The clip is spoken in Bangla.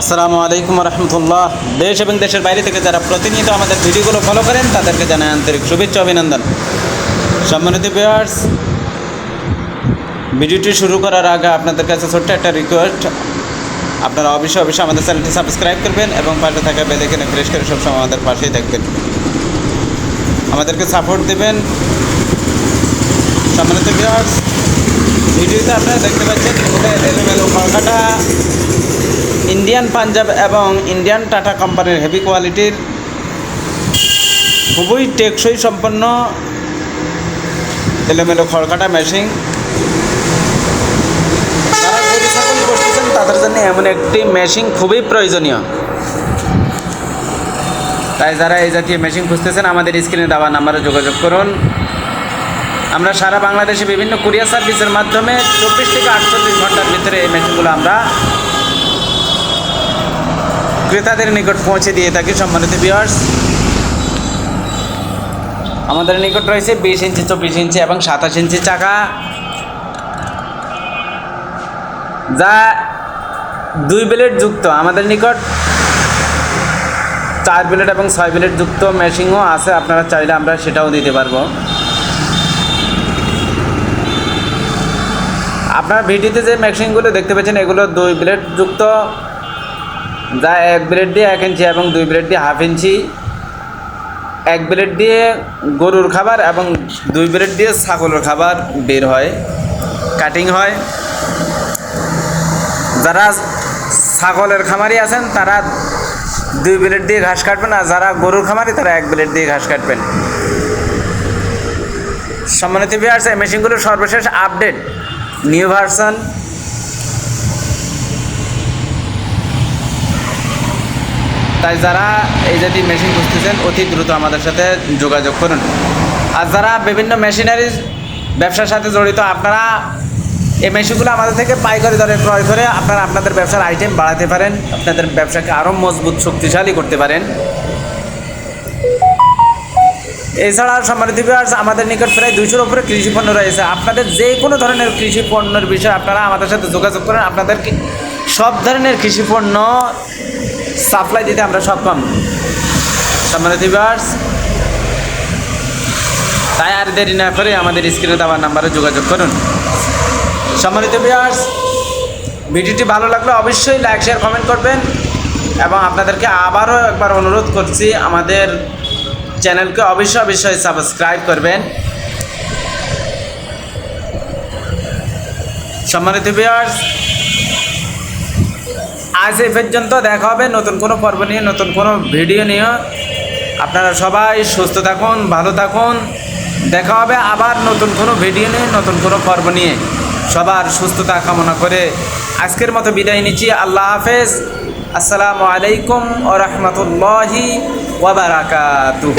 আসসালামু আলাইকুম রহমতুল্লাহ দেশ এবং দেশের বাইরে থেকে যারা প্রতিনিয়ত আমাদের ভিডিওগুলো ফলো করেন, তাদেরকে জানাই আন্তরিক শুভেচ্ছা, অভিনন্দন। সম্মানিত ভিউয়ার্স ভিডিওটি শুরু করার আগে আপনাদের কাছে ছোট্ট একটা রিকোয়েস্ট আপনারা অবশ্যই অবশ্যই আমাদের চ্যানেলটি সাবস্ক্রাইব করবেন এবং পাশে থাকা বেল এখানে প্রেস করে সবসময় আমাদের পাশেই দেখবেন আমাদেরকে সাপোর্ট দেবেন। সম্মানিত ভিউয়ার্স ভিডিওতে আপনারা দেখতে পাচ্ছেন এলোমেলো কলকাতা ইন্ডিয়ান পাঞ্জাব এবং ইন্ডিয়ান টাটা কোম্পানির হেভি কোয়ালিটির খুবই টেকসই সম্পন্ন এলোমেলো খড়কাটা মেশিন তাদের জন্য এমন একটি মেশিন খুবই প্রয়োজনীয়। তাই যারা এই জাতীয় মেশিন খুঁজতেছেন, আমাদের স্ক্রিনে দেওয়া নাম্বারে যোগাযোগ করুন। আমরা সারা বাংলাদেশে বিভিন্ন কুরিয়ার সার্ভিসের মাধ্যমে চব্বিশ থেকে আটচল্লিশ ঘণ্টার ভিতরে এই মেশিনগুলো আমরা ক্রেতাদের নিকট পৌঁছে দিয়ে থাকি সম্মানিত ভিউয়ার্স আমাদের নিকট রয়েছে বিশ ইঞ্চি, চব্বিশ ইঞ্চি এবং সাতাশ ইঞ্চি চাকা। যা দুই ব্লেড যুক্ত। আমাদের নিকট চার ব্লেড এবং ছয় ব্লেড যুক্ত মেশিনও আছে। আপনারা চাইলে আমরা সেটাও দিতে পারব। আপনার ভিডিওতে যে মেশিনগুলো দেখতে পাচ্ছেন এগুলো দুই ব্লেড যুক্ত। যা এক ব্লেড দিয়ে এক ইঞ্চি এবং দুই ব্লেড দিয়ে হাফ ইঞ্চি। এক ব্লেড দিয়ে গরুর খাবার এবং দুই ব্লেড দিয়ে ছাগলের খাবার বের হয় কাটিং হয়। যারা ছাগলের খামারি আছেন, তারা দুই ব্লেড দিয়ে ঘাস কাটবেন আর যারা গরুর খামারি, তারা এক ব্লেড দিয়ে ঘাস কাটবেন। সম্মানিত বিহার এই মেশিনগুলোর সর্বশেষ আপডেট নিউ ভার্সন তাই যারা এই জাতীয় মেশিন খুঁজতেছেন অতি দ্রুত আমাদের সাথে যোগাযোগ করুন। আর যারা বিভিন্ন মেশিনারির ব্যবসার সাথে জড়িত আপনারা এই মেশিনগুলো আমাদের থেকে পাইকারি দরে ক্রয় করে আপনারা আপনাদের ব্যবসার আইটেম বাড়াতে পারেন আপনাদের ব্যবসাকে আরও মজবুত শক্তিশালী করতে পারেন। এছাড়া সম্মানিত viewers, আমাদের নিকট প্রায় দুইশোর উপরে কৃষি পণ্য রয়েছে। আপনাদের যে কোনো ধরনের কৃষি পণ্যের বিষয়ে আপনারা আমাদের সাথে যোগাযোগ করেন আপনাদেরকে সব ধরনের কৃষি পণ্য সাপ্লাই দিতে আমরা সক্ষম। সম্মানিত তাই আর দেরি না করে আমাদের স্ক্রিনে দেওয়ার নাম্বারে যোগাযোগ করুন। সম্মানিত ভিউয়ার্স ভিডিওটি ভালো লাগলে অবশ্যই লাইক শেয়ার কমেন্ট করবেন এবং আপনাদেরকে আবারও একবার অনুরোধ করছি, আমাদের চ্যানেলকে অবশ্যই অবশ্যই সাবস্ক্রাইব করবেন। সম্মানিত ভিউয়ার্স আজ এই পর্যন্ত দেখা হবে। নতুন কোনো পর্ব নিয়ে, নতুন কোনো ভিডিও নিয়ে। আপনারা সবাই সুস্থ থাকুন, ভালো থাকুন। দেখা হবে আবার নতুন কোনো ভিডিও নিয়ে, নতুন কোনো পর্ব নিয়ে। সবার সুস্থতা কামনা করে আজকের মতো বিদায় নিচ্ছি। আল্লাহ হাফেজ। আসসালামু আলাইকুম ও রহমতুল্লাহি ওবরাকাতুহ